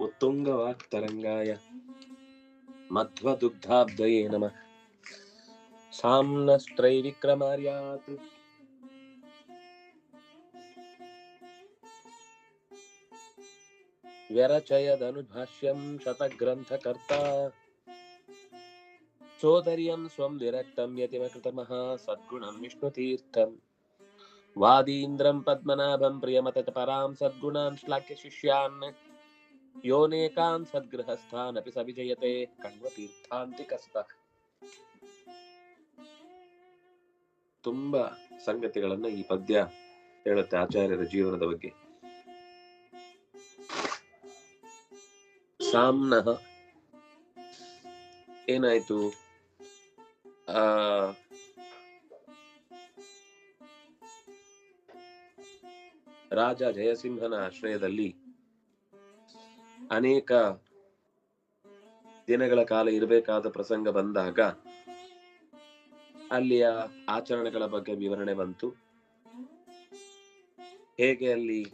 उत्तुङ्गवाक्तरङ्गाय मध्वदुग्धाब्दये नमः। साम्नस्त्रैविक्रमार्यात्। व्यरचयदनुभाष्यं शतग्रन्थकर्ता। सोदर्यं स्वं विरक्तं यतिमकृतमः सद्गुणं विष्णुतीर्थम् वादीन्द्रं पद्मनाभं प्रियमतपरां सद्गुणान् श्लाघ्यशिष्यान्। ಅಪಿ ಸವಿಜಯತೆ ಕಣ್ವ ತೀರ್ಥಾಂತಿ ಕಸ್ತ ತುಂಬಾ ಸಂಗತಿಗಳನ್ನ ಈ ಪದ್ಯ ಹೇಳುತ್ತೆ ಆಚಾರ್ಯರ ಜೀವನದ ಬಗ್ಗೆ. ಸಾಮ್ನಃ ಏನಾಯ್ತು? ಆ, ರಾಜ ಜಯಸಿಂಹನ ಆಶ್ರಯದಲ್ಲಿ ಅನೇಕ ದಿನಗಳ ಕಾಲ ಇರಬೇಕಾದ ಪ್ರಸಂಗ ಬಂದಾಗ ಅಲ್ಲಿಯ ಆಚರಣೆಗಳ ಬಗ್ಗೆ ವಿವರಣೆ ಬಂತು. ಹೇಗೆ ಅಲ್ಲಿ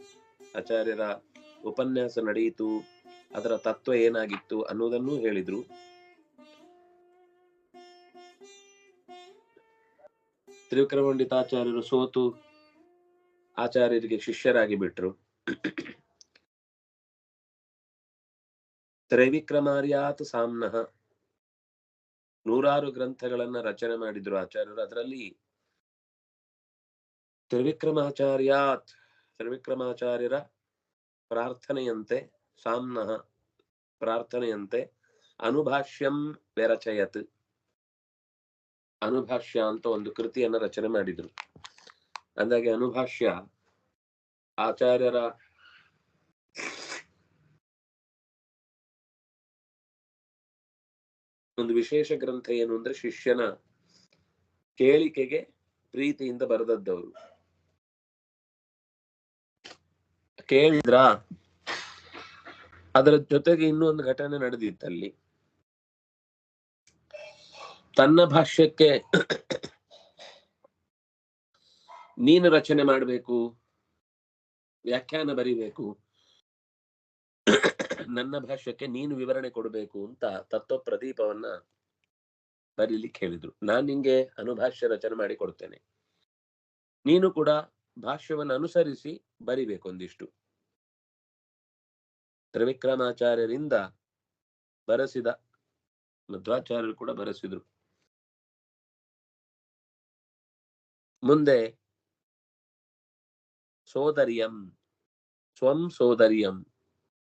ಆಚಾರ್ಯರ ಉಪನ್ಯಾಸ ನಡೆಯಿತು, ಅದರ ತತ್ವ ಏನಾಗಿತ್ತು ಅನ್ನೋದನ್ನು ಹೇಳಿದ್ರು. ತ್ರಿವಿಕ್ರಮಂಡಿತಾಚಾರ್ಯರು ಸೋತು ಆಚಾರ್ಯರಿಗೆ ಶಿಷ್ಯರಾಗಿ ಬಿಟ್ರು. ತ್ರೈವಿಕ್ರಮಾರ್ಯಾತ್ ಸಾಮ್ನಃ. ನೂರಾರು ಗ್ರಂಥಗಳನ್ನ ರಚನೆ ಮಾಡಿದ್ರು ಆಚಾರ್ಯರು. ಅದರಲ್ಲಿ ತ್ರಿವಿಕ್ರಮಾಚಾರ್ಯಾತ್, ತ್ರಿವಿಕ್ರಮಾಚಾರ್ಯರ ಪ್ರಾರ್ಥನೆಯಂತೆ, ಸಾಮ್ನಃ ಪ್ರಾರ್ಥನೆಯಂತೆ ಅನುಭಾಷ್ಯಂ ವ್ಯರಚಯತ್. ಅನುಭಾಷ್ಯ ಅಂತ ಒಂದು ಕೃತಿಯನ್ನ ರಚನೆ ಮಾಡಿದ್ರು. ಅಂದಾಗೆ ಅನುಭಾಷ್ಯ ಆಚಾರ್ಯರ ಒಂದು ವಿಶೇಷ ಗ್ರಂಥ ಏನು ಅಂದ್ರೆ ಶಿಷ್ಯನ ಕೇಳಿಕೆಗೆ ಪ್ರೀತಿಯಿಂದ ಬರೆದದ್ದವರು. ಕೇಳಿದ್ರ? ಅದರ ಜೊತೆಗೆ ಇನ್ನೊಂದು ಘಟನೆ ನಡೆದಿತ್ತಲ್ಲಿ ತನ್ನ ಭಾಷ್ಯಕ್ಕೆ ನೀನು ರಚನೆ ಮಾಡಬೇಕು, ವ್ಯಾಖ್ಯಾನ ಬರಿಬೇಕು ನನ್ನ ಭಾಷ್ಯಕ್ಕೆ ನೀನು ವಿವರಣೆ ಕೊಡಬೇಕು ಅಂತ ತತ್ವ ಪ್ರದೀಪವನ್ನ ಬರೀಲಿಕ್ಕೆ ಹೇಳಿದ್ರು. ನಾನ್ ನಿಂಗೆ ಅನುಭಾಷ್ಯ ರಚನೆ ಮಾಡಿ ಕೊಡ್ತೇನೆ. ನೀನು ಕೂಡ ಭಾಷ್ಯವನ್ನು ಅನುಸರಿಸಿ ಬರಿಬೇಕು ಒಂದಿಷ್ಟು. ತ್ರಿವಿಕ್ರಮಾಚಾರ್ಯರಿಂದ ಬರೆಸಿದ ಮಧ್ವಾಚಾರ್ಯರು ಕೂಡ ಬರೆಸಿದ್ರು. ಮುಂದೆ ಸೋದರಿಯಂ, ಸ್ವಂ ಸೋದರ್ಯಂ.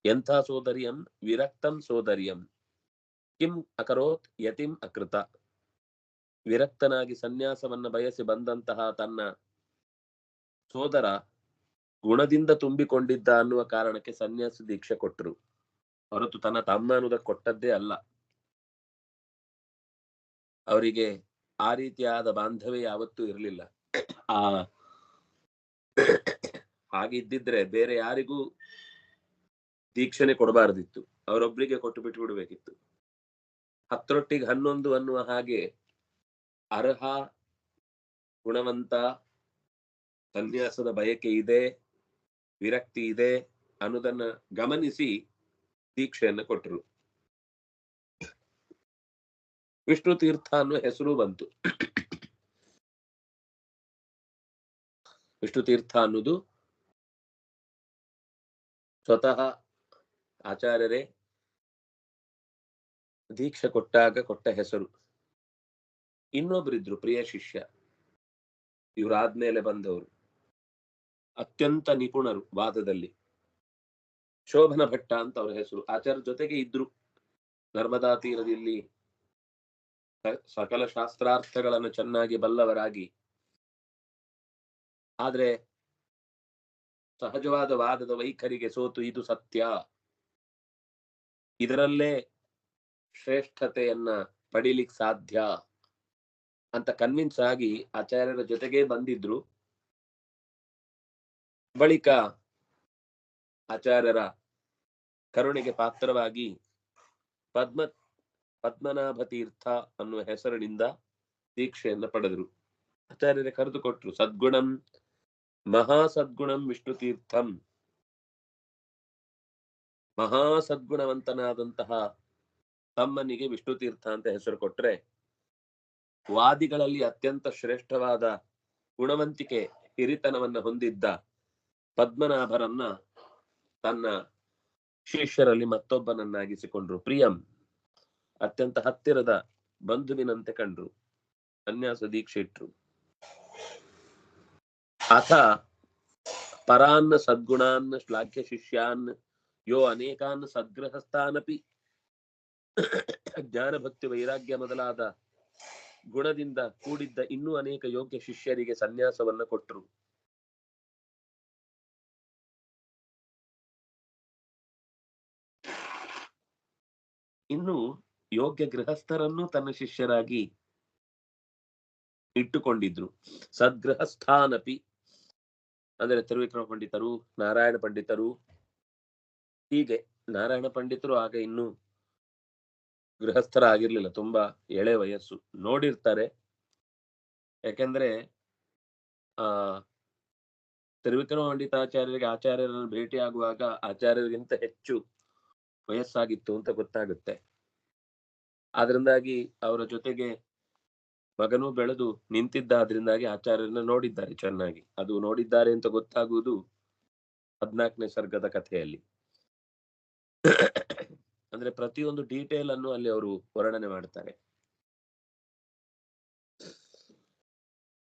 ಎಂಥ ಸೋದರಿಯಂ? ವಿರಕ್ತಂ ಸೋದರಿಯಂ. ಕಿಂ ಅಕರೋತ್ ಯತಿಂ ಅಕೃತ. ವಿರಕ್ತನಾಗಿ ಸನ್ಯಾಸವನ್ನ ಬಯಸಿ ಬಂದಂತಹ ತನ್ನ ಸೋದರ ಗುಣದಿಂದ ತುಂಬಿಕೊಂಡಿದ್ದ ಅನ್ನುವ ಕಾರಣಕ್ಕೆ ಸನ್ಯಾಸ ದೀಕ್ಷೆ ಕೊಟ್ಟರು ಹೊರತು ತನ್ನ ತಮ್ಮ ಅನ್ನೋದಕ್ಕೆ ಕೊಟ್ಟದ್ದೇ ಅಲ್ಲ. ಅವರಿಗೆ ಆ ರೀತಿಯಾದ ಬಾಂಧವ್ಯ ಯಾವತ್ತೂ ಇರಲಿಲ್ಲ. ಆ ಹಾಗಿದ್ದಿದ್ರೆ ಬೇರೆ ಯಾರಿಗೂ ದೀಕ್ಷೆನೆ ಕೊಡಬಾರದಿತ್ತು. ಅವರೊಬ್ಬರಿಗೆ ಕೊಟ್ಟು ಬಿಟ್ಟು ಬಿಡಬೇಕಿತ್ತು. ಹತ್ತರೊಟ್ಟಿಗೆ ಹನ್ನೊಂದು ಅನ್ನುವ ಹಾಗೆ ಅರ್ಹ, ಗುಣವಂತ, ಸನ್ಯಾಸದ ಬಯಕೆ ಇದೆ, ವಿರಕ್ತಿ ಇದೆ ಅನ್ನೋದನ್ನ ಗಮನಿಸಿ ದೀಕ್ಷೆಯನ್ನ ಕೊಟ್ಟರು ವಿಷ್ಣು ತೀರ್ಥ ಅನ್ನುವ ಹೆಸರು ಬಂತು. ವಿಷ್ಣು ತೀರ್ಥ ಅನ್ನೋದು ಸ್ವತಃ ಆಚಾರ್ಯರೇ, ದೀಕ್ಷೆ ಕೊಟ್ಟಾಗ ಕೊಟ್ಟ ಹೆಸರು. ಇನ್ನೊಬ್ಬರಿದ್ರು ಪ್ರಿಯ ಶಿಷ್ಯ. ಇವರಾದ್ಮೇಲೆ ಬಂದವರು. ಅತ್ಯಂತ ನಿಪುಣರು ವಾದದಲ್ಲಿ. ಶೋಭನ ಭಟ್ಟ ಅಂತ ಅವರ ಹೆಸರು. ಆಚಾರ್ಯ ಜೊತೆಗೆ ಇದ್ರು. ನರ್ಮದಾ ತೀರದಲ್ಲಿ ಸಕಲ ಶಾಸ್ತ್ರಾರ್ಥಗಳನ್ನು ಚೆನ್ನಾಗಿ ಬಲ್ಲವರಾಗಿ. ಆದ್ರೆ ಸಹಜವಾದ ವಾದದ ವೈಖರಿಗೆ ಸೋತು ಇದು ಸತ್ಯ. ಇದರಲ್ಲೇ ಶ್ರೇಷ್ಠತೆಯನ್ನ ಪಡಿಲಿಕ್ ಸಾಧ್ಯ ಅಂತ ಕನ್ವಿನ್ಸ್ ಆಗಿ ಆಚಾರ್ಯರ ಜೊತೆಗೆ ಬಂದಿದ್ರು. ಬಳಿಕ ಆಚಾರ್ಯರ ಕರುಣೆಗೆ ಪಾತ್ರವಾಗಿ ಪದ್ಮ ಪದ್ಮನಾಭ ತೀರ್ಥ ಅನ್ನುವ ಹೆಸರಿನಿಂದ ದೀಕ್ಷೆಯನ್ನ ಪಡೆದರು. ಆಚಾರ್ಯರೇ ಕರೆದುಕೊಟ್ರು, ಸದ್ಗುಣಂ ಮಹಾ ಸದ್ಗುಣಂ ವಿಷ್ಣು ತೀರ್ಥಂ ಮಹಾ ಸದ್ಗುಣವಂತನಾದಂತಹ ತಮ್ಮನಿಗೆ ವಿಷ್ಣು ತೀರ್ಥ ಅಂತ ಹೆಸರು ಕೊಟ್ರೆ ವಾದಿಗಳಲ್ಲಿ ಅತ್ಯಂತ ಶ್ರೇಷ್ಠವಾದ ಗುಣವಂತಿಕೆ ಹಿರಿತನವನ್ನ ಹೊಂದಿದ್ದ ಪದ್ಮನಾಭರನ್ನ ತನ್ನ ಶಿಷ್ಯರಲ್ಲಿ ಮತ್ತೊಬ್ಬನನ್ನಾಗಿಸಿಕೊಂಡ್ರು. ಪ್ರಿಯಂ ಅತ್ಯಂತ ಹತ್ತಿರದ ಬಂಧುವಿನಂತೆ ಕಂಡ್ರು. ಸನ್ಯಾಸ ದೀಕ್ಷೆ ಇಟ್ರು. ಅಥ ಪರಾನ್ ಸದ್ಗುಣಾನ್ ಶ್ಲಾಘ್ಯ ಶಿಷ್ಯಾನ್ ಯೋ ಅನೇಕಾನ್ ಸದ್ಗೃಹಸ್ಥಾನಪಿ. ಜ್ಞಾನ ಭಕ್ತಿ ವೈರಾಗ್ಯ ಮೊದಲಾದ ಗುಣದಿಂದ ಕೂಡಿದ್ದ ಇನ್ನೂ ಅನೇಕ ಯೋಗ್ಯ ಶಿಷ್ಯರಿಗೆ ಸನ್ಯಾಸವನ್ನ ಕೊಟ್ಟರು ಇನ್ನು ಯೋಗ್ಯ ಗೃಹಸ್ಥರನ್ನು ತನ್ನ ಶಿಷ್ಯರಾಗಿ ಇಟ್ಟುಕೊಂಡಿದ್ರು. ಸದ್ಗೃಹಸ್ಥಾನಪಿ. ಅಂದರೆ ತಿರುವಿಕ್ರಮ ಪಂಡಿತರು, ನಾರಾಯಣ ಪಂಡಿತರು ಹೀಗೆ ನಾರಾಯಣ ಪಂಡಿತರು ಆಗ ಇನ್ನು ಗೃಹಸ್ಥರಾಗಿರ್ಲಿಲ್ಲ. ತುಂಬಾ ಎಳೆ ವಯಸ್ಸು. ನೋಡಿರ್ತಾರೆ. ಯಾಕೆಂದ್ರೆ, ಆ ತಿರುವಿಕ್ರಮ ಪಂಡಿತಾಚಾರ್ಯರಿಗೆ ಆಚಾರ್ಯರನ್ನು ಭೇಟಿಯಾಗುವಾಗ ಆಚಾರ್ಯರಿಗಿಂತ ಹೆಚ್ಚು ವಯಸ್ಸಾಗಿತ್ತು ಅಂತ ಗೊತ್ತಾಗುತ್ತೆ. ಆದ್ರಿಂದಾಗಿ ಅವರ ಜೊತೆಗೆ ಮಗನೂ ಬೆಳೆದು ನಿಂತಿದ್ದ ಅದರಿಂದಾಗಿ ಆಚಾರ್ಯರನ್ನ ನೋಡಿದ್ದಾರೆ ಚೆನ್ನಾಗಿ. ಅದು ನೋಡಿದ್ದಾರೆ ಅಂತ ಗೊತ್ತಾಗುವುದು ಹದ್ನಾಲ್ಕನೇ ಸರ್ಗದ ಕಥೆಯಲ್ಲಿ. ಅಂದ್ರೆ ಪ್ರತಿಯೊಂದು ಡೀಟೇಲ್ ಅನ್ನು ಅಲ್ಲಿ ಅವರು ವರ್ಣನೆ ಮಾಡ್ತಾರೆ.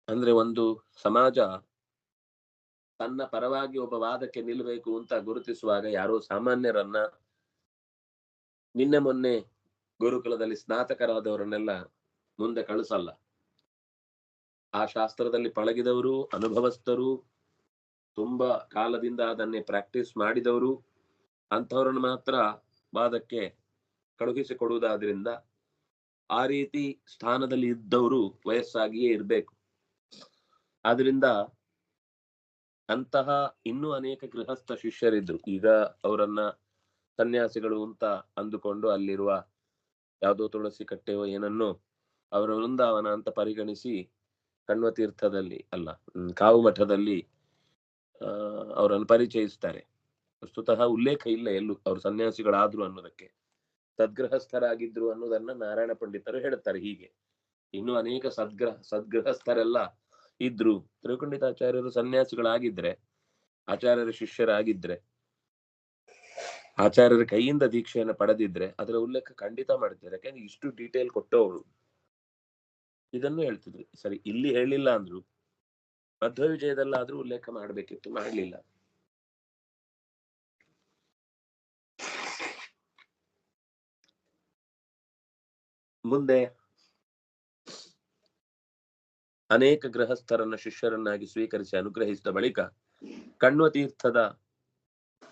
ಅಂದ್ರೆ ಒಂದು ಸಮಾಜ ತನ್ನ ಪರವಾಗಿ ಒಬ್ಬ ವಾದಕ್ಕೆ ನಿಲ್ಲಬೇಕು ಅಂತ ಗುರುತಿಸುವಾಗ ಯಾರೋ ಸಾಮಾನ್ಯರನ್ನ ನಿನ್ನೆ ಮೊನ್ನೆ ಗುರುಕುಲದಲ್ಲಿ ಸ್ನಾತಕರಾದವರನ್ನೆಲ್ಲ ಮುಂದೆ ಕಳಿಸಲ್ಲ. ಆ ಶಾಸ್ತ್ರದಲ್ಲಿ ಪಳಗಿದವರು, ಅನುಭವಸ್ಥರು, ತುಂಬಾ ಕಾಲದಿಂದ ಅದನ್ನೇ ಪ್ರಾಕ್ಟೀಸ್ ಮಾಡಿದವರು. ಅಂಥವ್ರನ್ನ ಮಾತ್ರ ವಾದಕ್ಕೆ ಕಳುಹಿಸಿಕೊಡುವುದಾದ್ರಿಂದ ಆ ರೀತಿ ಸ್ಥಾನದಲ್ಲಿ ಇದ್ದವರು ವಯಸ್ಸಾಗಿಯೇ ಇರಬೇಕು. ಆದ್ರಿಂದ ಅಂತಹ ಇನ್ನೂ ಅನೇಕ ಗೃಹಸ್ಥ ಶಿಷ್ಯರಿದ್ರು. ಈಗ ಅವರನ್ನ ಸನ್ಯಾಸಿಗಳು ಅಂತ ಅಂದುಕೊಂಡು ಅಲ್ಲಿರುವ ಯಾವುದೋ ತುಳಸಿ ಕಟ್ಟೆಯೋ ಏನನ್ನು ಅವರ ವೃಂದಾವನ ಅಂತ ಪರಿಗಣಿಸಿ ಕಣ್ವತೀರ್ಥದಲ್ಲಿ ಅಲ್ಲ ಕಾವು ಮಠದಲ್ಲಿ ಅವರನ್ನು ಪರಿಚಯಿಸ್ತಾರೆ. ವಸ್ತುತಃ ಉಲ್ಲೇಖ ಇಲ್ಲ ಎಲ್ಲೂ, ಅವರು ಸನ್ಯಾಸಿಗಳಾದ್ರು ಅನ್ನೋದಕ್ಕೆ. ಸದ್ಗೃಹಸ್ಥರಾಗಿದ್ರು ಅನ್ನೋದನ್ನ ನಾರಾಯಣ ಪಂಡಿತರು ಹೇಳ್ತಾರೆ ಹೀಗೆ. ಇನ್ನು ಅನೇಕ ಸದ್ಗ್ರಹ ಸದ್ಗೃಹಸ್ಥರೆಲ್ಲ ಇದ್ರು. ತ್ರಿಕುಂಡಿತಾಚಾರ್ಯರು ಸನ್ಯಾಸಿಗಳಾಗಿದ್ರೆ, ಆಚಾರ್ಯರ ಶಿಷ್ಯರಾಗಿದ್ರೆ, ಆಚಾರ್ಯರ ಕೈಯಿಂದ ದೀಕ್ಷೆಯನ್ನು ಪಡೆದಿದ್ರೆ ಅದರ ಉಲ್ಲೇಖ ಖಂಡಿತ ಮಾಡ್ತಾರೆ ಯಾಕಂದ್ರೆ ಇಷ್ಟು ಡೀಟೇಲ್ ಕೊಟ್ಟವರು. ಇದನ್ನು ಹೇಳ್ತಿದ್ರು. ಸರಿ, ಇಲ್ಲಿ ಹೇಳಿಲ್ಲ ಅಂದ್ರು, ಮಧ್ವ ವಿಜಯದಲ್ಲಾದ್ರೂ ಉಲ್ಲೇಖ ಮಾಡ್ಬೇಕಿತ್ತು, ಮಾಡ್ಲಿಲ್ಲ. ಮುಂದೆ ಅನೇಕ ಗೃಹಸ್ಥರನ್ನ ಶಿಷ್ಯರನ್ನಾಗಿ ಸ್ವೀಕರಿಸಿ ಅನುಗ್ರಹಿಸಿದ ಬಳಿಕ ಕಣ್ವ ತೀರ್ಥದ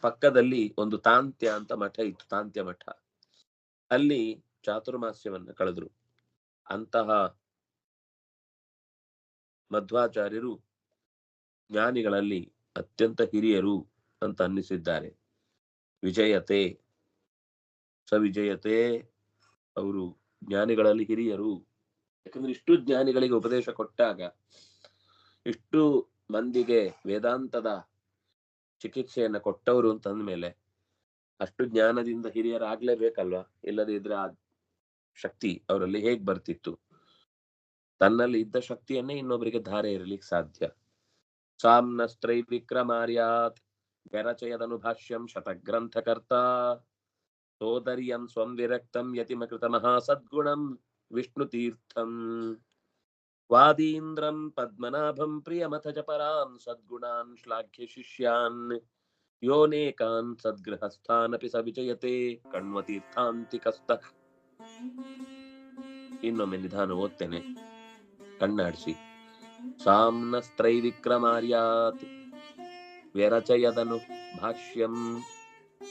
ಪಕ್ಕದಲ್ಲಿ ಒಂದು ತಾಂತ್ಯ ಅಂತ ಮಠ ಇತ್ತು, ತಾಂತ್ಯ ಮಠ. ಅಲ್ಲಿ ಚಾತುರ್ಮಾಸ್ಯವನ್ನ ಕಳೆದ್ರು. ಅಂತಹ ಮಧ್ವಾಚಾರ್ಯರು ಜ್ಞಾನಿಗಳಲ್ಲಿ ಅತ್ಯಂತ ಹಿರಿಯರು ಅಂತ ಅನ್ನಿಸಿದ್ದಾರೆ. ವಿಜಯತೆ, ಸವಿಜಯತೆ, ಅವರು ಜ್ಞಾನಿಗಳಲ್ಲಿ ಹಿರಿಯರು, ಯಾಕಂದ್ರೆ ಇಷ್ಟು ಜ್ಞಾನಿಗಳಿಗೆ ಉಪದೇಶ ಕೊಟ್ಟಾಗ ಇಷ್ಟು ಮಂದಿಗೆ ವೇದಾಂತದ ಚಿಕಿತ್ಸೆಯನ್ನ ಕೊಟ್ಟವರು ಅಂತಂದ್ಮೇಲೆ ಅಷ್ಟು ಜ್ಞಾನದಿಂದ ಹಿರಿಯರಾಗ್ಲೇಬೇಕಲ್ವಾ? ಇಲ್ಲದೆ ಇದ್ರೆ ಆ ಶಕ್ತಿ ಅವರಲ್ಲಿ ಹೇಗ್ ಬರ್ತಿತ್ತು? ತನ್ನಲ್ಲಿ ಇದ್ದ ಶಕ್ತಿಯನ್ನೇ ಇನ್ನೊಬ್ಬರಿಗೆ ಧಾರೆ ಇರಲಿಕ್ಕೆ ಸಾಧ್ಯ. ಸಾಮ್ನಸ್ತ್ರೈ ವಿಕ್ರಮಾರ್ಯಾತ್ ಗರಚಯದನು ಭಾಷ್ಯಂ ಶತಗ್ರಂಥಕರ್ತ ಸೋದರ್ಯಂ ಸ್ವಂ ವಿರಕ್ತಂ ಯತಿಮಕೃತ ಮಹಾಸದ್ಗುಣಂ ವಿಷ್ಣು ತೀರ್ಥಂ ವಾದೀಂದ್ರಂ ಪದ್ಮನಾಭಂ ಪ್ರಿಯಮಥ ಚ ಪರಾನ್ ಸದ್ಗುಣಾನ್ ಶ್ಲಾಘ್ಯ ಶಿಷ್ಯಾನ್ ಯೋನೇಕಾನ್ ಸದ್ಗೃಹಸ್ಥಾನಪಿ ಸ ವಿಜಯತೆ ಕಣ್ವತೀರ್ಥಾಂತಿಕಸ್ತ ಇನ್ನೊಮ್ಮೆ ನಿಧಾನ ಓದ್ತೇನೆ, ಕಣ್ಣಾಡಿಸಿ। ಸಾಮ್ನಸ್ತ್ರೈ ವಿಕ್ರಮಾರ್ಯಾತ್ ವ್ಯರಚಯದನು ಭಾಷ್ಯಂ।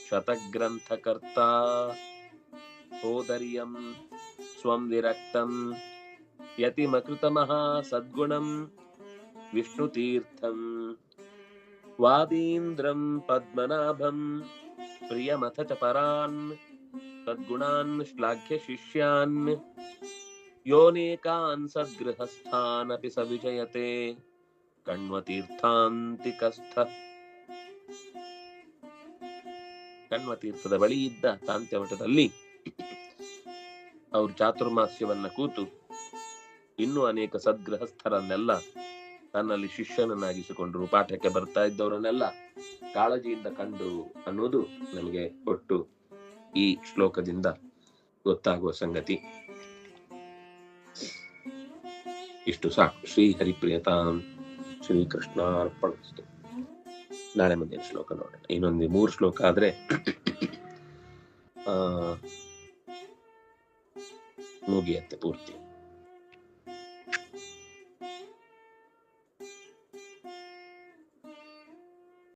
ಶತಗ್ರಂಥಕರ್ತ ಸೋದರ್ಯಂ ಸ್ವಂ ವಿರಕ್ತಂ ಯತಿಮಕೃತಮಃ ಸದ್ಗುಣಂ ವಿಷ್ಣುತೀರ್ಥಂ ವಾದೀಂದ್ರಂ ಪದ್ಮನಾಭಂ ಪ್ರಿಯಮಥ ಚ ಪರಾನ್ ಸದ್ಗುಣಾನ್ ಶ್ಲಾಘ್ಯ ಶಿಷ್ಯಾನ್ ಯೋನೇಕಾನ್ ಸದ್ಗೃಹಸ್ಥಾನಪಿ ಸ ವಿಜಯತೆ ಕಣ್ವತೀರ್ಥಾಂತಿಕಸ್ಥ ಕಣ್ವ ತೀರ್ಥದ ಬಳಿ ಇದ್ದ ತಾಂತ್ಯಮಠದಲ್ಲಿ ಅವರು ಚಾತುರ್ಮಾಸ್ಯವನ್ನ ಕೂತು ಇನ್ನೂ ಅನೇಕ ಸದ್ಗೃಹಸ್ಥರನ್ನೆಲ್ಲ ತನ್ನಲ್ಲಿ ಶಿಷ್ಯನನ್ನಾಗಿಸಿಕೊಂಡರು ಪಾಠಕ್ಕೆ ಬರ್ತಾ ಇದ್ದವರನ್ನೆಲ್ಲ ಕಾಳಜಿಯಿಂದ ಕಂಡು ಅನ್ನೋದು ನಮಗೆ ಒಟ್ಟು ಈ ಶ್ಲೋಕದಿಂದ ಗೊತ್ತಾಗುವ ಸಂಗತಿ. ಇಷ್ಟು ಸಾಕು. ಶ್ರೀ ಹರಿಪ್ರಿಯತಾಂ. ಶ್ರೀ ಕೃಷ್ಣಾರ್ಪಣಿಸ್ತು ನಾಳೆ ಮುಂದಿನ ಶ್ಲೋಕ ನೋಡೋಣ. ಇನ್ನೊಂದು ಮೂರು ಶ್ಲೋಕ ಆದ್ರೆ ಮುಗಿಯತ್ತೆ ಪೂರ್ತಿ.